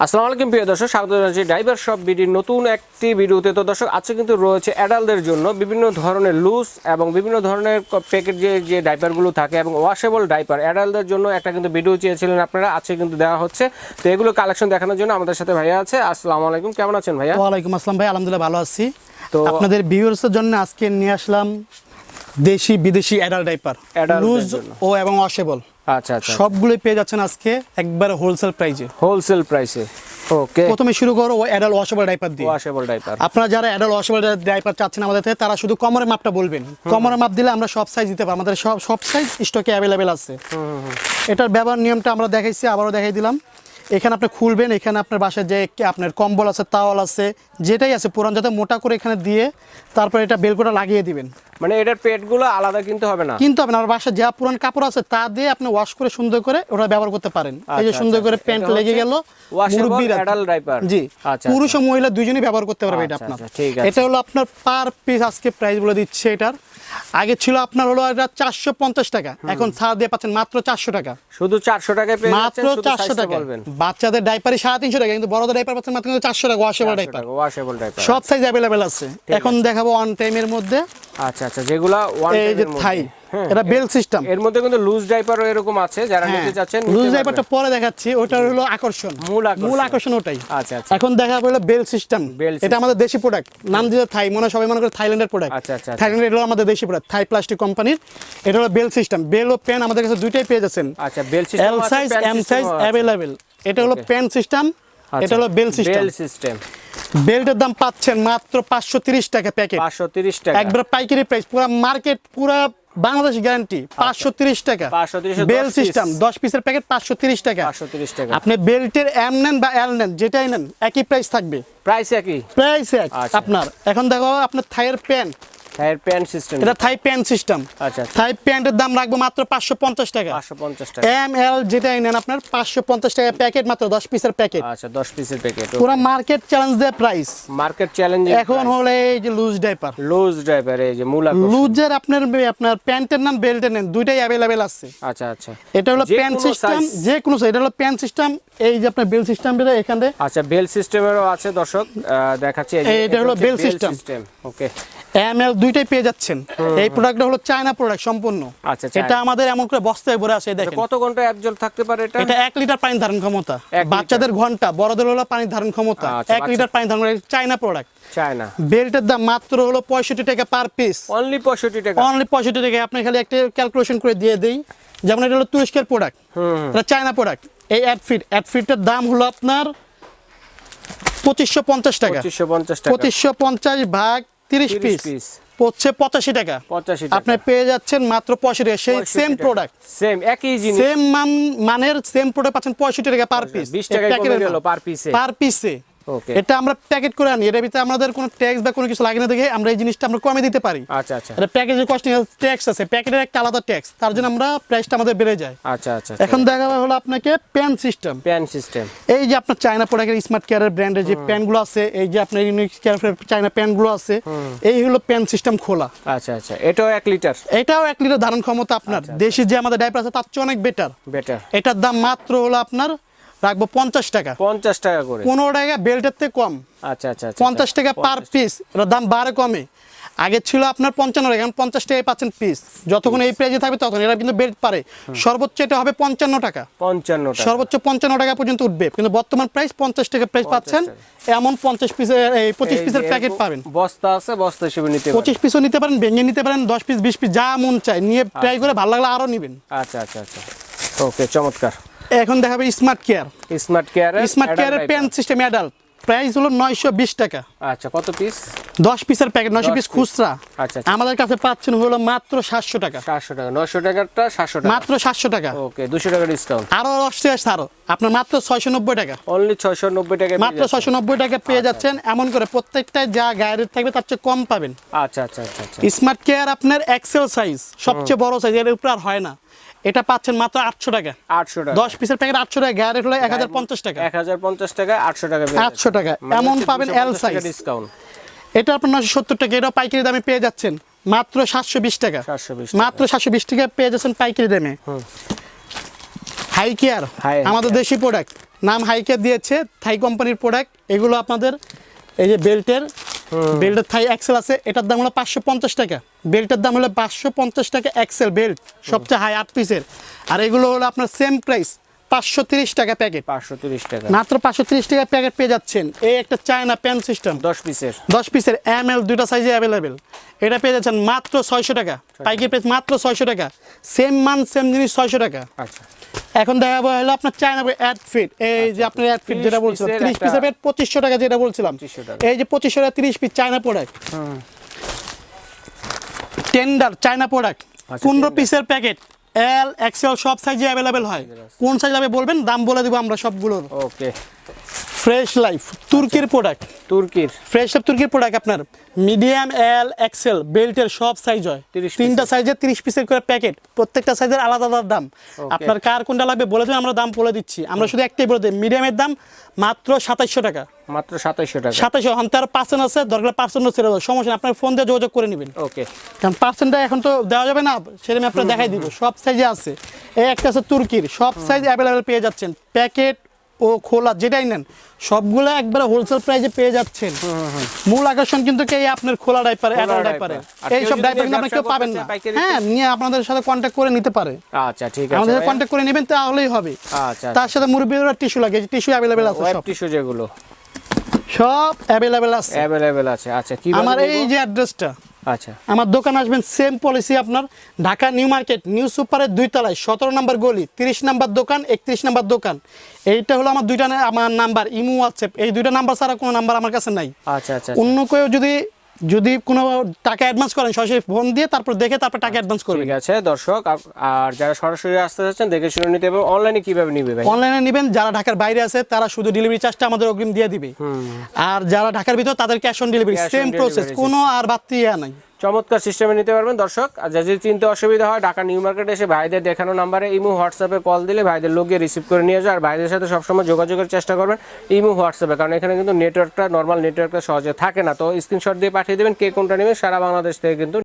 আসসালামু আলাইকুম প্রিয় দর্শক স্বাগত জানাচ্ছি ড্রাইভার শপ বিডির নতুন একটি ভিডিওতে। তো দর্শক আজকে কিন্তু রয়েছে অ্যাডাল্টদের জন্য বিভিন্ন ধরনের লুজ এবং বিভিন্ন ধরনের প্যাকেট যে যে ডাইপারগুলো থাকে এবং ওয়াশেবল ডাইপার অ্যাডাল্টদের জন্য একটা কিন্তু ভিডিও চেয়েছিলেন আপনারা আজকে কিন্তু দেওয়া হচ্ছে। তো এগুলো কালেকশন দেখানোর জন্য আমাদের সাথে ভাইয়া আছে। আসসালামু আলাইকুম কেমন আছেন ভাইয়া? ওয়ালাইকুম আসসালাম ভাই আলহামদুলিল্লাহ ভালো আছি। তো- আপনাদের ভিউয়ার্সের জন্য আজকে নিয়ে আসলাম দেশি বিদেশি অ্যাডাল্ট ডাইপার লুজ ও এবং ওয়াশেবল আচ্ছা আচ্ছা। সবগুলোই পেয়ে যাচ্ছেন আজকে একবার হোলসেল প্রাইসে হোলসেল প্রাইসে ওকে প্রথমে শুরু করো ও অ্যাডাল্ট ওয়াশেবল ডাইপার দিয়ে। ওয়াশেবল ডাইপার আপনারা যারা অ্যাডাল ওয়াশেবল ডাইপার চাচ্ছেন আমাদের থেকে তারা শুধু কমরের মাপটা বলবেন। কমরের মাপ দিলে আমরা সব সাইজ দিতে পারব। আমাদের সব সব সাইজ স্টকে অ্যাভেলেবেল আছে। এটার ব্যবহার নিয়মটা আমরা দেখাইছি আবারও দেখাই দিলাম। এখানে আপনি খুলবেন এখানে আপনার বাসায় যে আপনার কম্বল আছে তাওয়াল আছে যেটাই আছে পুরান যাতে মোটা করে এখানে দিয়ে তারপর এটা বেলকোটা লাগিয়ে দিবেন। মানে এটার পেটগুলো আলাদা কিন্তু হবে না? কিন্তু আপনার বাসায় যা পুরান কাপড় আছে তা দিয়ে আপনি ওয়াশ করে সুন্দর করে ওটা ব্যবহার করতে পারেন। এই যে আচ্ছা, সুন্দর আচ্ছা, করে আচ্ছা। প্যান্ট লেগে গেল জি আচ্ছা, পুরুষ ও মহিলা দুজনেই ব্যবহার করতে পারবে এটা আপনার। এটা হলো আপনার পার পিস আজকে প্রাইস বলে দিচ্ছে এটার। আগে ছিল আপনার হলো এটা চারশো পঞ্চাশ টাকা। এখন ছাড় দিয়ে পাচ্ছেন মাত্র চারশো টাকা। শুধু চারশো টাকা মাত্র চারশো টাকা। বাচ্চাদের ডাইপারে সাড়ে তিনশো টাকা কিন্তু বড়দের ডাইপার পাচ্ছেন মাত্র কিন্তু চারশো টাকা ওয়াশেবল ডাইপার ওয়াশেবল ডাইপার সব সাইজ অ্যাভেলেবেল আছে। এখন দেখাবো অন টাইমের মধ্যে। আচ্ছা আচ্ছা যেগুলা ওয়ান এই যে থাই। এটা বেল সিস্টেম। এর মধ্যে কিন্তু লুজ ডাইপারও এরকম আছে যারা নিতে চাচ্ছেন নিতে লুজ ডাইপারটা পরে দেখাচ্ছি ওটা হলো আকর্ষণ। মূল আকর্ষণ। মূল আকর্ষণ ওটাই। আচ্ছা আচ্ছা। এখন দেখা হলো বেল সিস্টেম। এটা আমাদের দেশি প্রোডাক্ট নাম দিতে থাই মনে সবাই মনে করে থাইল্যান্ডের প্রোডাক্ট আচ্ছা, আচ্ছা, আচ্ছা। থাইল্যান্ডের এটা হলো আমাদের দেশি প্রোডাক্ট থাই প্লাস্টিক কোম্পানির এটা হলো বেল সিস্টেম। বেল ও পেন আমাদের কাছে দুইটাই পেয়ে যাচ্ছেন। আচ্ছা bell system L size M size available এটা হলো পেন সিস্টেম। এটা হলো বেল সিস্টেম। Bell system. বেল্টের দাম পাচ্ছেন মাত্র পাঁচশো তিরিশ টাকা প্যাকেট। 530 টাকা। একবার পাইকারি প্রাইস পুরো মার্কেট পুরো বাংলাদেশ গ্যারান্টি পাঁচশো তিরিশ টাকা। বেল সিস্টেম দশ পিসের প্যাকেট পাঁচশো তিরিশ টাকা। 530 টাকা। আপনি বেল্টের এম নেন বা এল নেন যেটাই নেন একই প্রাইস থাকবে। প্রাইস একই? প্রাইস এক আচ্ছা। আপনার। এখন দেখো আপনার থাইয়ের প্যান্ট এর প্যান্ট সিস্টেম এটা থাই প্যান্ট সিস্টেম আচ্ছা থাই প্যান্টের দাম রাখব মাত্র পাঁচশো পঞ্চাশ টাকা। 550 টাকা। এম এল যেটাই নেন আপনার পাঁচশো পঞ্চাশ টাকা প্যাকেট মাত্র দশ পিসের প্যাকেট। আচ্ছা 10 পিসের প্যাকেট পুরো মার্কেট চ্যালেঞ্জ দেয় প্রাইস মার্কেট চ্যালেঞ্জিং এখন হলে এই যে লুজ ডাইপার লুজ ডাইপার এই যে মূল লুজের আপনার আপনার প্যান্টের নেন বেল্টের নেন দুইটাই অ্যাভেলেবেল আছে। আচ্ছা আচ্ছা। এটা হলো যে প্যান কোনো সিস্টেম। যে কোনো এটা হলো প্যান সিস্টেম এই যে আপনার বেল সিস্টেম বেরো এখানে। আচ্ছা বেল সিস্টেমেরও আছে দর্শক দেখাচ্ছি। এটা হলো system। System okay M L দুইটাই পেয়ে যাচ্ছেন। এই প্রোডাক্টটা হলো চায়না প্রোডাক্ট সম্পূর্ণ। আচ্ছা, এটা আমাদের এমন করে বস্তায় ভরে আছে দেখেন। কত ঘণ্টা একজল থাকতে পারে এটা? এটা এক লিটার পানি ধারণ ক্ষমতা। বাচ্চাদের ঘণ্টা বড়দের হলো পানি ধারণ ক্ষমতা। আচ্ছা, এক লিটার পানি ধারণ চায়না প্রোডাক্ট চায় না বেল্টের দাম মাত্র হলো পঁয়ষট্টি টাকা পার পিস অনলি 65 টাকা। অনলি পঁয়ষট্টি টাকা আপনি খালি একটা ক্যালকুলেশন করে দিয়ে দেই। যেমন এটা হলো তুরস্কের প্রোডাক্ট এটা চায়না প্রোডাক্ট এই অ্যাডফিট অ্যাডফিটের দাম হলো আপনার পঁচিশশো পঞ্চাশ টাকা। 2550 টাকা। পঁচিশশো পঞ্চাশ ভাগ তিরিশ 30 পিস পিস হচ্ছে পঁচাশি টাকা। 85 টাকা। আপনি পেয়ে যাচ্ছেন মাত্র পঁয়ষট্টি টাকা। সেই সেম প্রোডাক্ট সেম একই জিনিস। সেম মান মানের সেম প্রোডাক্ট পাচ্ছেন পঁয়ষট্টি টাকা পার পিস 20 টাকা per piece পার পিসে এটা আমরা প্যাকেট করে আনি। এটার ভিতরে আমাদের কোনো ট্যাক্স বা কোনো কিছু লাগে না দেখে আমরা এই জিনিসটা আমরা কমে দিতে পারি। আচ্ছা আচ্ছা। এটা প্যাকেজের কস্টিং ট্যাক্স আছে। প্যাকেটের একটা আলাদা ট্যাক্স তার জন্য আমরা প্রাইসটা আমাদের বেড়ে যায়। আচ্ছা আচ্ছা এখন দেখা হলো আপনাকে প্যান সিস্টেম প্যান সিস্টেম এই যে আপনার চায়না প্রোডাক্টের স্মার্ট কেয়ারের ব্র্যান্ডের যে প্যানগুলো আছে এই যে আপনার ইউনিক কেয়ার চায়না প্যানগুলো আছে এই হলো প্যান সিস্টেম খোলা। আচ্ছা আচ্ছা। এটাও এক লিটার এটাও এক লিটার ধারণ ক্ষমতা আপনার। দেশি যে আমাদের ডাইপার আছে তার চেয়ে অনেক বেটার বেটার এটার দাম মাত্র হলো আপনার রাখব পঞ্চাশ টাকা। পঞ্চাশ টাকা করে। পনেরো টাকা বেল্টের থেকে কম। আচ্ছা আচ্ছা আচ্ছা পঞ্চাশ টাকা পার পিস। দাম বাড়ে কমে। আগে ছিল আপনার পঞ্চান্ন টাকা এখন পঞ্চাশ টাকায় পাচ্ছেন পিস। যতক্ষণ এই প্রাইজে থাকবে তখন এরা কিন্তু বেল্ট পারে। সর্বোচ্চ এটা হবে পঞ্চান্ন টাকা। পঞ্চান্ন সর্বোচ্চ পঞ্চান্ন টাকা পর্যন্ত উঠবে। কিন্তু বর্তমান প্রাইস পঞ্চাশ টাকা প্রাইস পাচ্ছেন। এমন পঞ্চাশ পিসের এই পঁচিশ পিসের প্যাকেট পাবেন। বস্তা আছে বস্তা হিসেবে নিতে। পঁচিশ পিসও নিতে পারেন ভেঙে নিতে পারেন দশ পিস বিশ পিস যা মন চায়। নিয়ে ট্রাই করে ভালো লাগলে আরও নেবেন। আচ্ছা আচ্ছা আচ্ছা। ওকে চমৎকার। এখন দেখাবে smart care smart care smart কেয়ারের পেন সিস্টেম অ্যাডাল্ট প্রাইস হলো নয়শো বিশ টাকা। আচ্ছা কত পিস দশ পিসের প্যাকেট নয়শো পিস খুচরা। আচ্ছা, আচ্ছা। আমাদের কাছে পাচ্ছেন হলো মাত্র সাতশো টাকা। সাতশো টাকা নশো টাকারটা সাতশো টাকা। মাত্র সাতশো টাকা। ওকে দুশো টাকা ডিসকাউন্ট আরও দশটি ছাড়ো আপনার মাত্র ছয়শো নব্বই টাকা। অনলি ছয়শো নব্বই টাকা মাত্র ছয়শো নব্বই টাকা পেয়ে যাচ্ছেন। এমন করে প্রত্যেকটা যা গায়ের থাকবে তার চেয়ে কম পাবেন। আচ্ছা আচ্ছা আচ্ছা আচ্ছা। স্মার্ট কেয়ার আপনার এক্সেল সাইজ সবচেয়ে বড় সাইজ এর উপর আর হয় না। এটা পাচ্ছেন মাত্র আটশো টাকা। আটশো টাকা। দশ পিসের প্যাকেট আটশো টাকা গায়ের হলো এক হাজার পঞ্চাশ টাকা। এক হাজার পঞ্চাশ টাকা আটশো টাকা আটশো টাকা। এমন পাবেন এল সাইজ ডিসকাউন্ট এটা আপনার নশো সত্তর টাকা এটা পাইকারি দামে পেয়ে যাচ্ছেন। মাত্র সাতশো বিশ টাকা। মাত্র সাতশো বিশ টাকা পেয়ে যাচ্ছেন পাইকারি দামে। হাই কেয়ার আমাদের দেশি প্রোডাক্ট নাম হাইকে দিয়েছে থাই কোম্পানির প্রোডাক্ট এগুলো আপনাদের এই যে বেল্টের বেল্টের থাই এক্সেল আছে। এটার দাম হলো পাঁচশো পঞ্চাশ টাকা। বেল্টের দাম হলো পাঁচশো পঞ্চাশ টাকা এক্সেল বেল্ট সবচেয়ে হাই আট পিসের আর এগুলো হলো আপনার সেম প্রাইস পাঁচশো তিরিশ টাকা প্যাকেট পাঁচশো তিরিশ টাকা। মাত্র পাঁচশো তিরিশ টাকা প্যাকেট পেয়ে যাচ্ছেন। এই একটা চায়না পেন সিস্টেম দশ পিসের দশ পিসের এম এল দুইটা সাইজে অ্যাভেলেবেল এটা পেয়ে যাচ্ছেন মাত্র ছয়শো টাকা। পাইকারি প্রাইস মাত্র ছয়শো টাকা। সেম মান সেম জিনিস ছয়শো টাকা। আচ্ছা। এখন দেখা হলো আপনার চায়না অ্যাড ফিট এই যে আপনার অ্যাড ফিট যেটা বলছিলাম তিরিশ পিসের পেট পঁচিশশো টাকা যেটা বলছিলাম। 2500 টাকা। এই যে পঁচিশশো টাকা তিরিশ piece China product tender China product আচ্ছা, পনেরো। পিসের প্যাকেট এল এক্সেল সব সাইজে অ্যাভেলেবেল হয়। কোন সাইজ লাগবে বলবেন? দাম বলে দেবো আমরা সবগুলোর। ওকে ফ্রেশ লাইফ তুর্কির প্রোডাক্ট তুর্কির ফ্রেশ লাইফ তুর্কির প্রোডাক্ট আপনার। মিডিয়াম এল এক্সেল বেল্টের সব সাইজ হয়। তিনটা সাইজে তিরিশ পিসের করে প্যাকেট প্রত্যেকটা সাইজের আলাদা আলাদা দাম। আপনার কার কোনটা লাগবে বলে দেবেন আমরা দাম বলে দিচ্ছি। আমরা শুধু একটাই বলে দিই মিডিয়ামের দাম মাত্র সাতাইশশো টাকা। মাত্র সাতাইশশো টাকা। সাতাইশশো এখন তার পার্সেন্ট আছে দরকার পার্সেন্টও ছেড়ে দেবো সমস্যা আপনার ফোন দিয়ে যোগাযোগ করে নেবেন। ওকে কারণ পার্সেন্টটা এখন তো দেওয়া যাবে না সেটা আমি আপনার দেখাই দিব। সব সাইজে আছে। এই একটা আছে তুর্কির সব সাইজ অ্যাভেলেবেল পেয়ে যাচ্ছেন। প্যাকেট ও খোলা যেটাই নেন সবগুলো একবারে হোলসেল প্রাইসে পেয়ে যাচ্ছেন। মূল আকর্ষণ কিন্তু কি আপনার খোলা ডাইপার অ্যাডাল্ট ডাইপারে এই সব ডাইপার কিন্তু আপনি কেউ পাবেন না। হ্যাঁ নিয়ে আপনাদের সাথে কন্ট্যাক্ট করে নিতে পারে। আচ্ছা ঠিক আছে আমাদের সাথে। কন্ট্যাক্ট করে নেবেন তাহলেই হবে। আচ্ছা তার সাথে মুরব্বীরা টিস্যু লাগে টিস্যু অ্যাভেলেবেল আছে সব। টিস্যু যেগুলো। সব অ্যাভেলেবেল আছে। অ্যাভেলেবেল আছে। আচ্ছা কি আমার এই যে অ্যাড্রেসটা আচ্ছা। আমার দোকান আসবেন সেম পলিসি আপনার ঢাকা নিউ মার্কেট নিউ সুপারের দুই তলায় সতেরো নম্বর গলি তিরিশ নম্বর দোকান একত্রিশ নম্বর দোকান। এইটা হলো আমার দুইটা আমার নাম্বার ইমো হোয়াটসঅ্যাপ। এই দুইটা নাম্বার ছাড়া কোনো নাম্বার আমার কাছে নাই। আচ্ছা আচ্ছা। অন্য কেউ যদি যদি কোনো টাকা অ্যাডভান্স করেন সরাসরি ফোন দিয়ে তারপর দেখে তারপর টাকা অ্যাডভান্স করবেন। ঠিক আছে দর্শক আর যারা সরাসরি আসতে চাচ্ছেন দেখে শুনে নিতে হবে অনলাইনে কীভাবে নিবে ভাই? অনলাইনে নেবেন যারা ঢাকার বাইরে আছে তারা শুধু ডেলিভারি চার্জটা আমাদের অগ্রিম দিয়ে দিবে। আর যারা ঢাকার ভিতর তাদের cash on delivery same process কোনো আর বাড়তি ইয়া নাই। চমৎকার সিস্টেমে নিতে পারবেন। দর্শক, আর যদি চিনতে অসুবিধা হয়, ঢাকা নিউ মার্কেটে এসে ভাইদের দেখানো নাম্বারে ইমো, হোয়াটসঅ্যাপে কল দিলে ভাইদের লোক গিয়ে রিসিভ করে নিয়ে যাও। আর ভাইদের সাথে সবসময় যোগাযোগের চেষ্টা করবেন ইমো, হোয়াটসঅ্যাপে। কারণ এখানে কিন্তু নেটওয়ার্কটা নর্মাল নেটওয়ার্কটা সহজে থাকে না। তো স্ক্রিনশট দিয়ে পাঠিয়ে দেবেন কে কোনটা নেবেন, সারা বাংলাদেশ থেকে কিন্তু